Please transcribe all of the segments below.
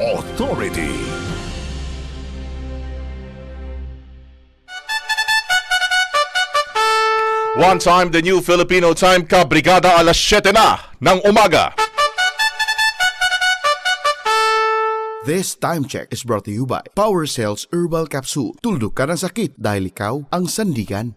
authority. One time, the new Filipino time ka, Brigada alas 7 na ng umaga. This time check is brought to you by Power Cells Herbal Capsule. Tuldok ka ng sakit dahil ikaw ang sandigan.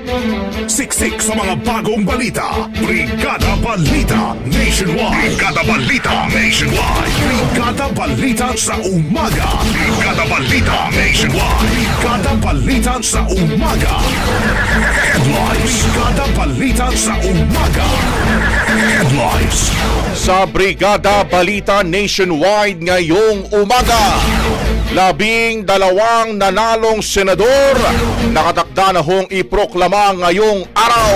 Siksik sa mga bagong balita. Brigada Balita Nationwide. Brigada Balita Nationwide. Brigada Balita sa umaga. Brigada Balita Nationwide. Brigada Balita sa umaga. Headlines. Brigada Balita sa umaga. Headlines. Sa Brigada Balita Nationwide ngayong umaga. Labing dalawang nanalong senador nakatakda na hong iproklama ngayong araw.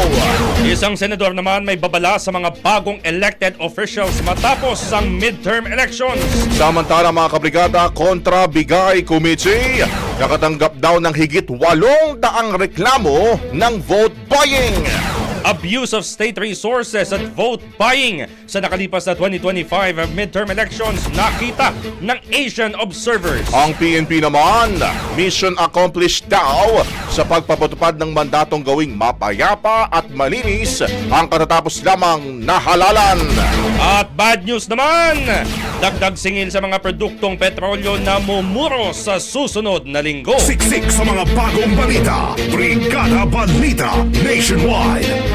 Isang senador naman may babala sa mga bagong elected officials matapos ang midterm elections. Samantala mga kabrigada kontra Bigay Committee, nakatanggap daw ng higit walong daang reklamo ng vote buying. Abuse of state resources at vote buying sa nakalipas na 2025 midterm elections nakita ng Asian observers. Ang PNP naman, mission accomplished daw sa pagpapatupad ng mandatong gawing mapayapa at malinis ang katatapos lamang nahalalan. At bad news naman, dagdag singil sa mga produktong petrolyo na mumuro sa susunod na linggo. Siksik sa mga bagong balita. Brigada Balita Nationwide.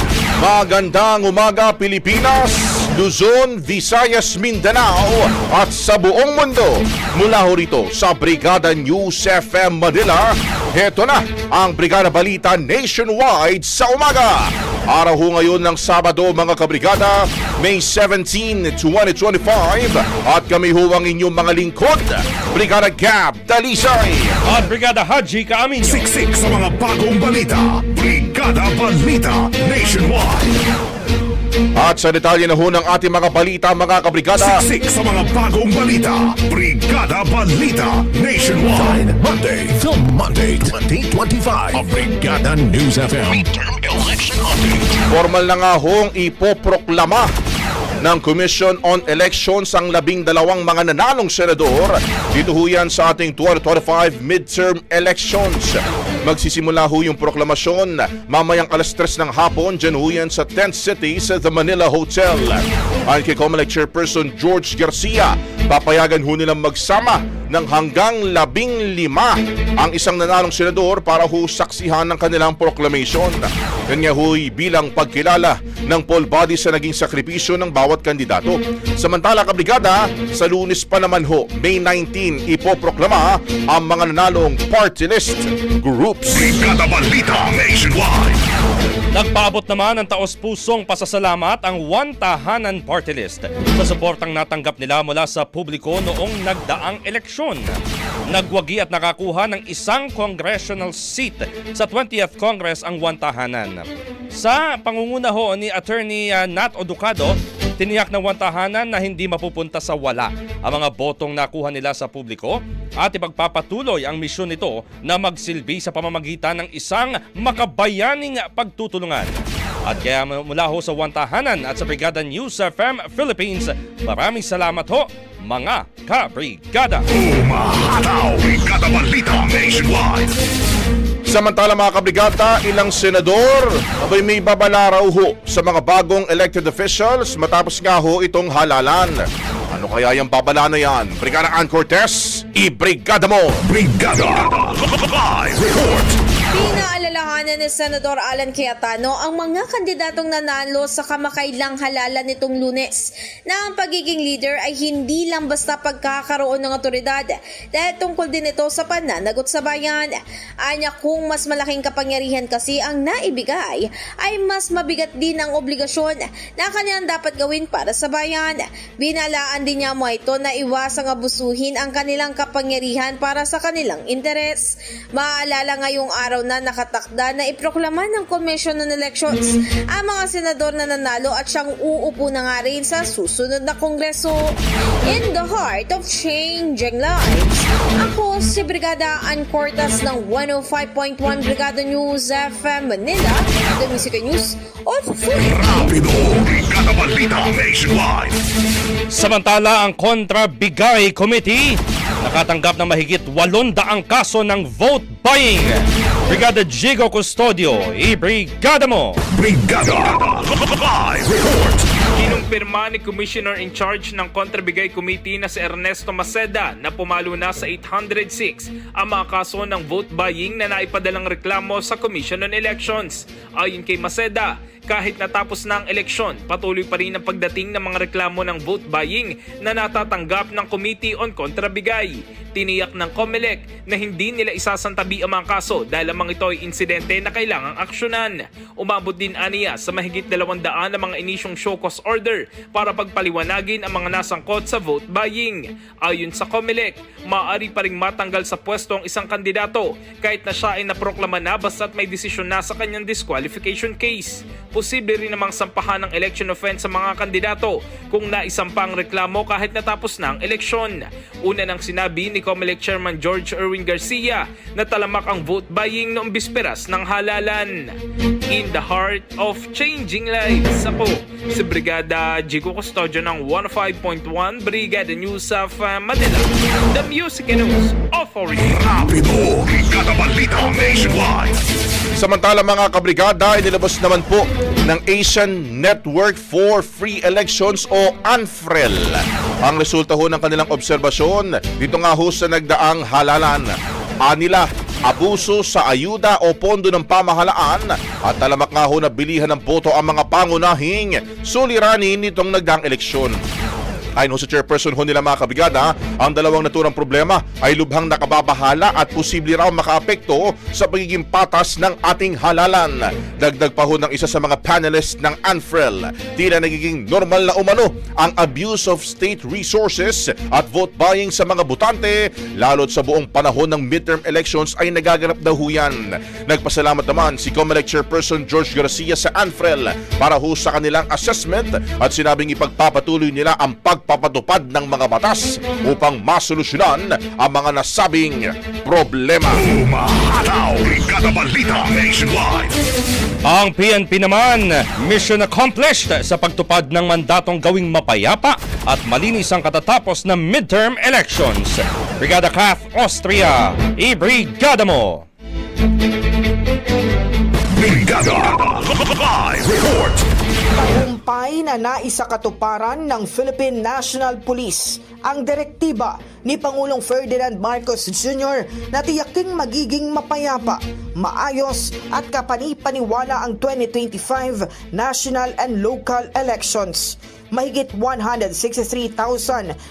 Magandang umaga Pilipinas, Luzon, Visayas, Mindanao at sa buong mundo. Mula ho rito sa Brigada News FM Manila, heto na ang Brigada Balita Nationwide sa umaga. Araw ho ngayon ng Sabado mga kabrigada, May 17, 2025 at kami ho ang inyong mga lingkod, Brigada Gab Dalisay. At Brigada Haji Kaaminyo. Siksik sa mga bagong balita. Brigada Balita Nationwide. At sa detalye na ho ng ating mga balita mga kabrigada, Siksik sa mga bagong balita. Brigada Balita Nationwide. Monday, the Monday 2025 of Brigada News FM. Formal na nga hong ipoproklama ng Commission on Elections ang labing dalawang mga nanalong senador dito ho yan sa ating 2025 midterm elections. Magsisimula ho yung proklamasyon mamayang alas 3 ng hapon dyan ho yan sa Tent City sa The Manila Hotel. Ayon kay COMELEC Chairperson George Garcia, papayagan ho nilang magsama ng hanggang labing lima ang isang nanalong senador para ho saksihan ng kanilang proclamation. Kanya ho'y bilang pagkilala ng poll body sa naging sakripisyo ng bawat kandidato. Samantala kabrigada, sa lunes pa naman ho, May 19, ipoproklama ang mga nanalong party list groups. Brigada Balita Nationwide. Nagpaabot naman ng taos-pusong pasasalamat ang One Tahanan Party List sa suportang natanggap nila mula sa publiko noong nagdaang eleksyon. Nagwagi at nakakuha ng isang congressional seat sa 20th Congress ang One Tahanan. Sa pangunguna ni Attorney uh, Nat Oducado, Tiniyak ng wantahanan na hindi mapupunta sa wala ang mga botong nakuha nila sa publiko at ipagpapatuloy ang misyon nito na magsilbi sa pamamagitan ng isang makabayaning pagtutulungan. At kaya mula ho sa wantahanan at sa Brigada News FM Philippines, maraming salamat ho mga kabrigada. Umahataw. Brigada Balita Nationwide. Samantala mga kabrigata, ilang senador abay may babala raw ho sa mga bagong elected officials matapos nga ho itong halalan. Ano kaya yung babala na yan? Brigada Ann Cortez, i-brigada mo! Brigada Live Report. Pinaalalahanan ni Senador Alan Cayetano ang mga kandidatong nanalo sa kamakailang halalan nitong lunes na ang pagiging leader ay hindi lang basta pagkakaroon ng otoridad dahil tungkol din ito sa pananagot sa bayan. Anya kung mas malaking kapangyarihan kasi ang naibigay ay mas mabigat din ang obligasyon na kanyang dapat gawin para sa bayan. Binalaan din niya mo ito na iwasang abusuhin ang kanilang kapangyarihan para sa kanilang interes. Maalala ngayong araw na nakatakda na iproklama ng Commission on Elections ang mga senador na nanalo at siyang uupo na nga rin sa susunod na kongreso. In the heart of changing lives, ako si Brigada Ann Cortas ng 105.1 Brigada News FM Manila, The Music News Authority. Rapido. Brigada Balita Nationwide. Samantala, ang Kontra Bigay Committee nakatanggap ng mahigit 800 kaso ng vote buying. Brigada Jigo Custodio, i-brigada mo! Brigada Live Report. Kinumpirma ni Commissioner in charge ng Kontrabigay Committee na si Ernesto Maceda na pumalo na sa 806 ang mga kaso ng vote buying na naipadalang reklamo sa Commission on Elections. Ayon kay Maceda, kahit natapos na ang eleksyon, patuloy pa rin ang pagdating ng mga reklamo ng vote buying na natatanggap ng Committee on Kontrabigay. Tiniyak ng COMELEC na hindi nila isasantabi ang mga kaso dahil lamang ito ay insidente na kailangang aksyonan. Umabot din aniya sa mahigit 200 na mga inisyong show cause order para pagpaliwanagin ang mga nasangkot sa vote buying. Ayon sa COMELEC, maaari pa ring matanggal sa pwesto ang isang kandidato kahit na siya ay naproklama na basta't may desisyon na sa kanyang disqualification case. Posible rin namang sampahan ng election offense sa mga kandidato kung naisampa ang reklamo kahit natapos na ang eleksyon. Una nang sinabi ni COMELEC Chairman George Erwin Garcia na talamak ang vote buying noong bisperas ng halalan. In the heart of changing lives, ako si Brigada Jigo Custodio ng 105.1 Brigada News of uh, Manila, the Music News Authority. Rapido. Brigada Balita Nationwide. Samantala mga kabrigada, inilabas naman po ng Asian Network for Free Elections o ANFREL. Ang resulta ho ng kanilang obserbasyon dito nga ho sa nagdaang halalan. Anila, abuso sa ayuda o pondo ng pamahalaan at talamak nga ho na bilihan ng boto ang mga pangunahing suliranin nitong nagdaang eleksyon. Ayon sa chairperson ho nila mga kabigada, ang dalawang naturang problema ay lubhang nakababahala at posible raw makaapekto sa pagiging patas ng ating halalan. Dagdag pa ho ng isa sa mga panelists ng ANFREL, tila nagiging normal na umano ang abuse of state resources at vote buying sa mga butante, lalo't sa buong panahon ng midterm elections ay nagaganap daw ho yan. Nagpasalamat naman si COMELEC Chairperson George Garcia sa ANFREL para ho sa kanilang assessment at sinabing ipagpapatuloy nila ang pag pagpapatupad ng mga batas upang masolusyonan ang mga nasabing problema. Umahataw! Brigada Balita Nationwide! Ang PNP naman, mission accomplished sa pagtupad ng mandatong gawing mapayapa at malinis ang katatapos ng midterm elections. Brigada Kath Austria, i-brigada mo! Brigada! Live report! Tagumpay na naisakatuparan ng Philippine National Police ang direktiba ni Pangulong Ferdinand Marcos Jr. na tiyaking magiging mapayapa, maayos at kapani-paniwala ang 2025 national and local elections. Mahigit 163,000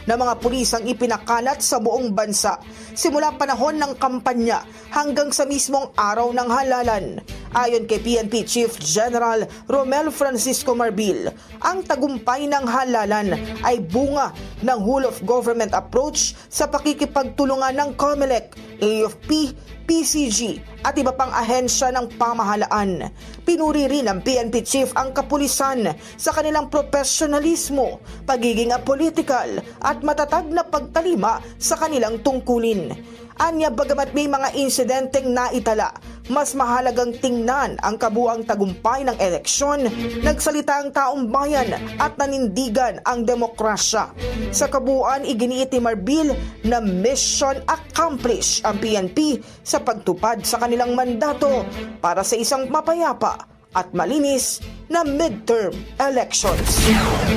na mga pulis ang ipinakalat sa buong bansa simula panahon ng kampanya hanggang sa mismong araw ng halalan. Ayon kay PNP Chief General Romel Francisco Marbil, ang tagumpay ng halalan ay bunga ng whole of government approach sa pakikipagtulungan ng COMELEC, AFP, PCG at iba pang ahensya ng pamahalaan. Pinuri rin ng PNP chief ang kapulisan sa kanilang profesionalismo, pagiging apolitical at matatag na pagtalima sa kanilang tungkulin. Anya bagamat may mga insidenteng naitala, mas mahalagang tingnan ang kabuang tagumpay ng eleksyon, nagsalita ang taong bayan at nanindigan ang demokrasya. Sa kabuuan, iginiit ni Marbil na mission accomplished ang PNP sa pagtupad sa kanilang mandato para sa isang mapayapa at malinis na midterm elections.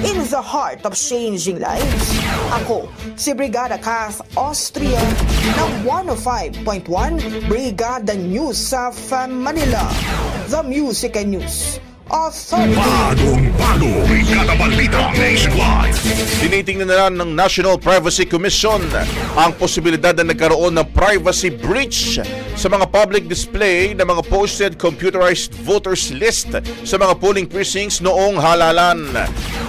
In the heart of changing lives, ako si Brigada Kath Austria ng 105.1 Brigada News sa Manila. The Music and News Authority. Bagong bago! Brigada Balita Nationwide! Tinitingnan na lang ng National Privacy Commission ang posibilidad na nagkaroon ng privacy breach sa mga public display ng mga posted computerized voters list sa mga polling precincts noong halalan.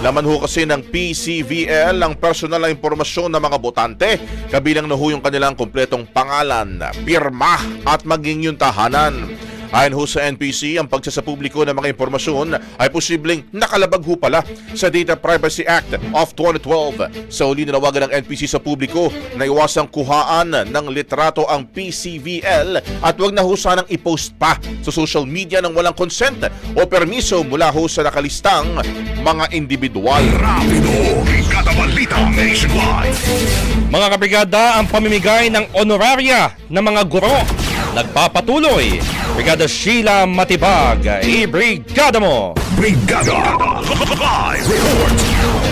Laman ho kasi ng PCVL ang personal na impormasyon ng mga botante, kabilang na ho yung kanilang kompletong pangalan, pirma at maging yung tahanan. Ayon ho sa NPC, ang pagsasapubliko ng mga impormasyon ay posibleng nakalabag ho pala sa Data Privacy Act of 2012. Sa uli nanawagan ng NPC sa publiko na iwasang kuhaan ng litrato ang PCVL at wag na ho sanang i-post pa sa social media ng walang consent o permiso mula ho sa nakalistang mga individual. Rapido! Balita Nationwide! Mga kabrigada, ang pamimigay ng honoraria ng mga guro nagpapatuloy. Brigada Sheila Matibag, i-brigada mo! Brigada! Live report!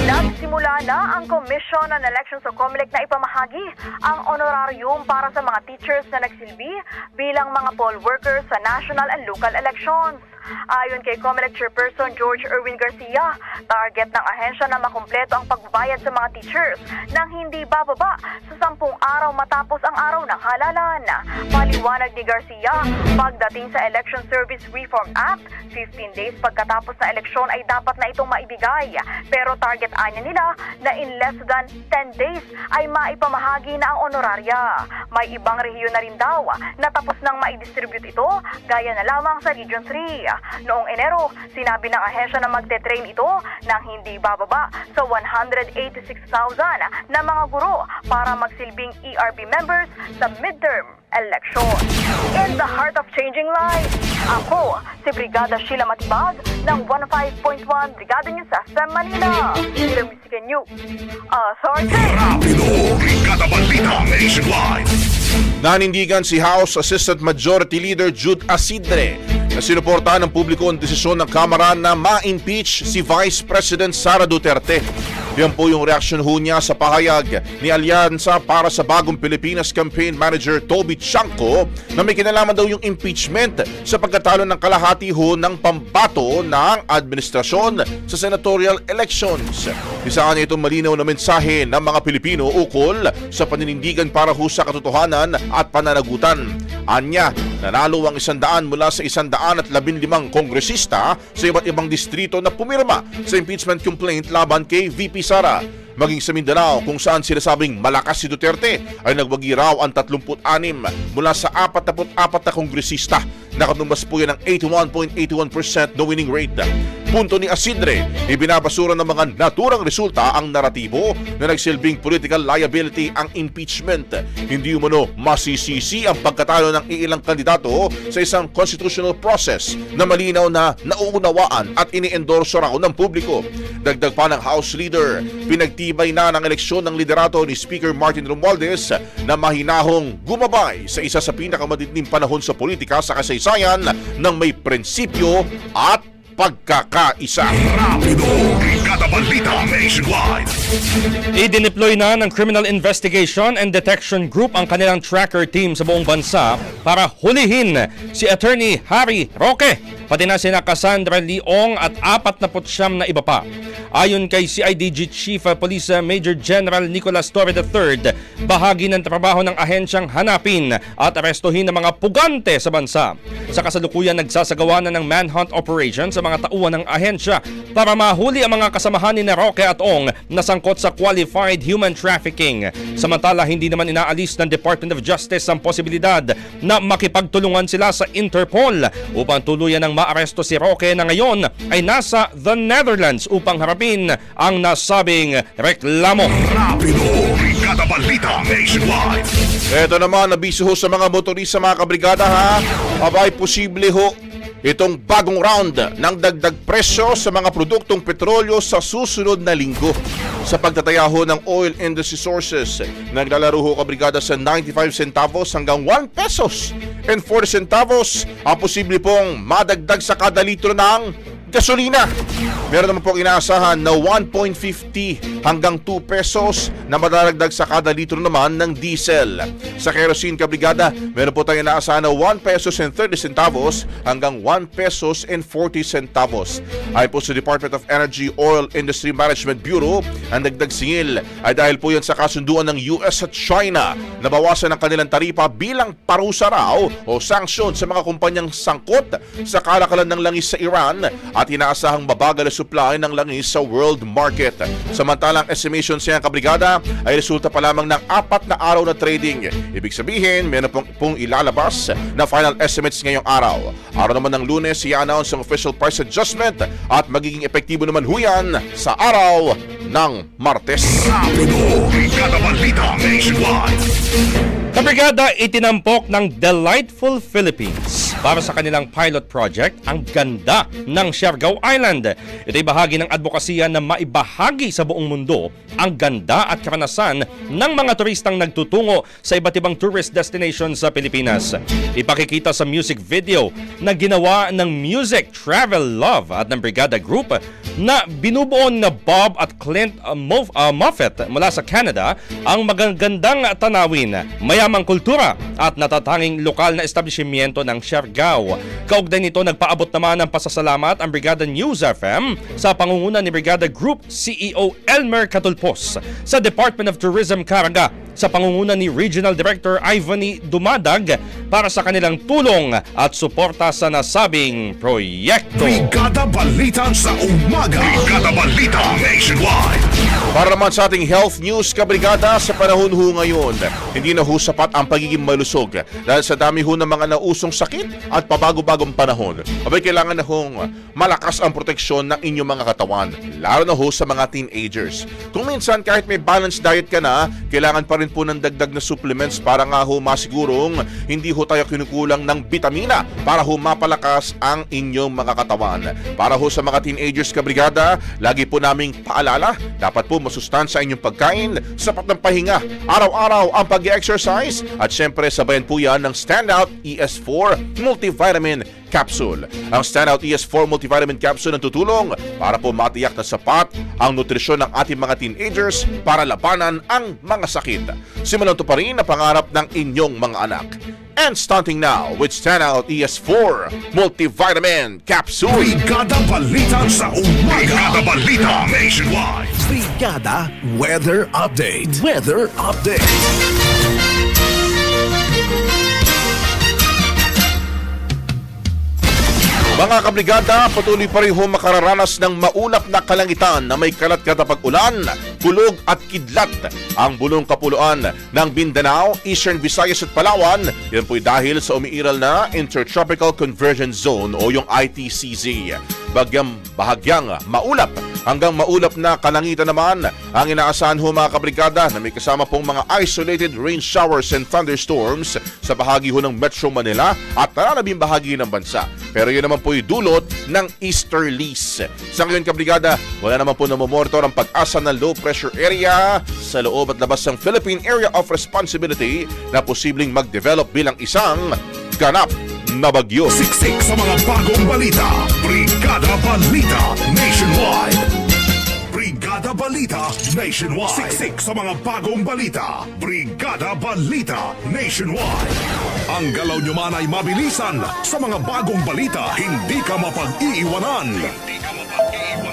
Nagsimula na ang Commission on Elections o COMELEC na ipamahagi ang honorarium para sa mga teachers na nagsilbi bilang mga poll workers sa national and local elections. Ayon kay COMELEC Chairperson George Erwin Garcia, target ng ahensya na makumpleto ang pagbabayad sa mga teachers nang hindi bababa sa sampung araw matapos ang araw ng halalan. Paliwanag ni Garcia, pagdating sa Election Service Reform Act, 15 days pagkatapos ng eleksyon ay dapat na itong maibigay. Pero target anya nila na in less than 10 days ay maipamahagi na ang honoraria. May ibang rehiyon na rin daw na tapos nang maidistribute ito, gaya na lamang sa Region 3. Noong Enero, sinabi ng ahensya na magte-train ito nang hindi bababa sa 186,000 na mga guro para magsilbing ERB members sa midterm election. In the heart of changing lives, ako si Brigada Sheila Matibag ng 105.1 Brigada News FM Manila. The Music News Authority. Rapido! Brigada Balita Nationwide! Nanindigan si House Assistant Majority Leader Jude Asidre sinuportahan ng publiko ang desisyon ng Kamara na ma-impeach si Vice President Sara Duterte. Yan po yung reaksyon ho niya sa pahayag ni Alyansa para sa Bagong Pilipinas Campaign Manager Toby Chanco na may kinalaman daw yung impeachment sa pagkatalo ng kalahati ho ng pambato ng administrasyon sa senatorial elections. Isa niya itong malinaw na mensahe ng mga Pilipino ukol sa paninindigan para ho sa katotohanan at pananagutan. Anya, nanalo ang isandaan mula sa isandaan at labinlimang kongresista sa iba't ibang distrito na pumirma sa impeachment complaint laban kay VP Sara. Maging sa Mindanao kung saan sinasabing malakas si Duterte ay nagwagi raw ang 36 mula sa 44 na kongresista. Nakatumbas po yan ng 81.81% na winning rate. punto ni Asidre, ibinabasura ng mga naturang resulta ang naratibo na nagsilbing political liability ang impeachment. Hindi umano masisisi ang pagkatalo ng iilang kandidato sa isang constitutional process na malinaw na nauunawaan at iniendorso raw ng publiko. Dagdag pa ng House Leader, pinagtibay na ng eleksyon ng liderato ni Speaker Martin Romualdez na mahinahong gumabay sa isa sa pinakamatinding panahon sa politika sa kasaysayan ng may prinsipyo at pagkakaisa. Rapido! Brigada Balita Nationwide! Idineploy na ng Criminal Investigation and Detection Group ang kanilang tracker team sa buong bansa para hulihin si Attorney Harry Roque, pati na sina Cassandra Leong at 49 na iba pa. Ayon kay CIDG Chief of Police Major General Nicolas Torre III, bahagi ng trabaho ng ahensyang hanapin at arestuhin ng mga pugante sa bansa. Sa kasalukuyan, nagsasagawa na ng manhunt operation sa mga tauhan ng ahensya para mahuli ang mga kasamahan ni Roque at Ong na sangkot sa qualified human trafficking. Samantala, hindi naman inaalis ng Department of Justice ang posibilidad na makipagtulungan sila sa Interpol upang tuluyan ng maaresto si Roque na ngayon ay nasa the Netherlands upang harapin ang nasabing reklamo. Rapido! Brigada Balita Nationwide! Ito naman, nabiso ho sa mga motorista mga kabrigada ha. Abay, posible ho itong bagong round ng dagdag presyo sa mga produktong petrolyo sa susunod na linggo. Sa pagtataya ng oil industry sources, naglalaro ho kabrigada sa 95 centavos hanggang 1 pesos and 40 centavos ang posible pong madagdag sa kada litro ng gasolina. Meron naman pong inaasahan na 1.50 hanggang 2 pesos na madaragdag sa kada litro naman ng diesel. Sa kerosene kabrigada, meron po tayong inaasahan na 1 pesos and 30 centavos hanggang 1 pesos and 40 centavos. Ay po sa Department of Energy Oil Industry Management Bureau, ang dagdag singil ay dahil po yan sa kasunduan ng US at China na bawasan ang kanilang taripa bilang parusa raw o sanksyon sa mga kumpanyang sangkot sa kalakalan ng langis sa Iran at inaasahang mabagal na supply ng langis sa world market. Samantalang estimation siya kabrigada ay resulta pa lamang ng apat na araw na trading. Ibig sabihin, meron pong, pong ilalabas na final estimates ngayong araw. Araw naman ng lunes, i-announce ang official price adjustment at magiging epektibo naman huyan sa araw ng Martes. Kabrigada itinampok ng Delightful Philippines para sa kanilang pilot project ang ganda ng Siargao Island. Ito'y bahagi ng advokasya na maibahagi sa buong mundo ang ganda at karanasan ng mga turistang nagtutungo sa iba't ibang tourist destinations sa Pilipinas. Ipakikita sa music video na ginawa ng Music Travel Love at ng Brigada Group na binubuo na Bob at Clint uh, uh, Moffat mula sa Canada ang magagandang tanawin, mayamang kultura at natatanging lokal na establishmento ng Siargao. Kaugnay nito nagpaabot naman ng pasasalamat ang Brigada News FM sa pangunguna ni Brigada Group CEO Elmer Catulpos sa Department of Tourism Caraga sa pangunguna ni Regional Director Ivany Dumadag para sa kanilang tulong at suporta sa nasabing proyekto. Brigada Balita sa umaga! Brigada Balita Nationwide! Para naman sa ating health news kabrigada sa panahon ho ngayon, hindi na ho sapat ang pagiging malusog dahil sa dami ho ng mga nausong sakit at pabago-bagong panahon. Abay kailangan na hong malakas ang proteksyon ng inyong mga katawan, lalo na ho sa mga teenagers. Kung minsan kahit may balanced diet ka na, kailangan pa rin po ng dagdag na supplements para nga ho masigurong hindi ho tayo kinukulang ng bitamina para ho mapalakas ang inyong mga katawan. Para ho sa mga teenagers kabrigada, lagi po naming paalala, dapat po masustansya inyong pagkain, sapat ng pahinga, araw-araw ang pag-exercise at syempre sabayan po yan ng Standout ES4 Multivitamin Capsule. Ang Standout ES4 Multivitamin Capsule ang tutulong para po matiyak na sapat ang nutrisyon ng ating mga teenagers para labanan ang mga sakit. Simulan to pa rin na pangarap ng inyong mga anak. And starting now with Standout ES4 Multivitamin Capsule. Brigada Balita sa umaga! Brigada Balita Nationwide! Brigada Weather Update. Weather Update. Mga kabrigada, patuloy pa rin ho makararanas ng maulap na kalangitan na may kalat-kalat pag Bulog at Kidlat ang bulong kapuluan ng Mindanao, Eastern Visayas at Palawan. Yan po'y dahil sa umiiral na Intertropical Convergence Zone o yung ITCZ. Bagyang bahagyang maulap hanggang maulap na kalangitan naman ang inaasahan ho mga kabrigada na may kasama pong mga isolated rain showers and thunderstorms sa bahagi ho ng Metro Manila at nalalabing bahagi ng bansa. Pero yun naman po'y dulot ng easterlies. Sa ngayon kabrigada, wala naman po namomonitor ang pag-asa ng low pressure area sa loob at labas ng Philippine Area of Responsibility na posibleng mag-develop bilang isang ganap na bagyo. Siksik sa mga bagong balita. Brigada Balita Nationwide. Brigada Balita Nationwide. Siksik sa mga bagong balita. Brigada Balita Nationwide. Ang galaw nyo man ay mabilisan sa mga bagong balita. Hindi ka mapag-iiwanan. Hindi ka mapag-iiwanan.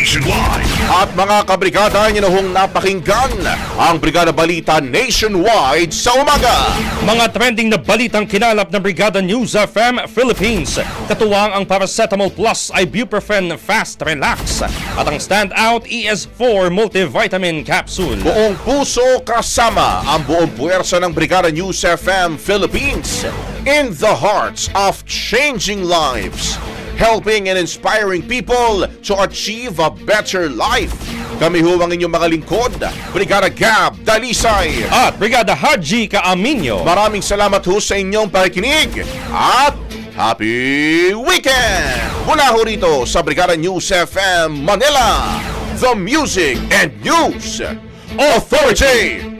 Nationwide. At mga kabrigada, nyo na hong napakinggan ang Brigada Balita Nationwide sa umaga. Mga trending na balitang kinalap ng Brigada News FM Philippines. Katuwang ang Paracetamol Plus Ibuprofen Fast Relax at ang Standout ES4 Multivitamin Capsule. Buong puso kasama ang buong puwersa ng Brigada News FM Philippines in the hearts of changing lives. Helping and inspiring people to achieve a better life. Kami ho ang inyong mga lingkod, Brigada Gab Dalisay. At Brigada Haji Kaaminyo. Maraming salamat ho sa inyong pakikinig at Happy Weekend! Mula ho rito sa Brigada News FM Manila, the Music and News Authority!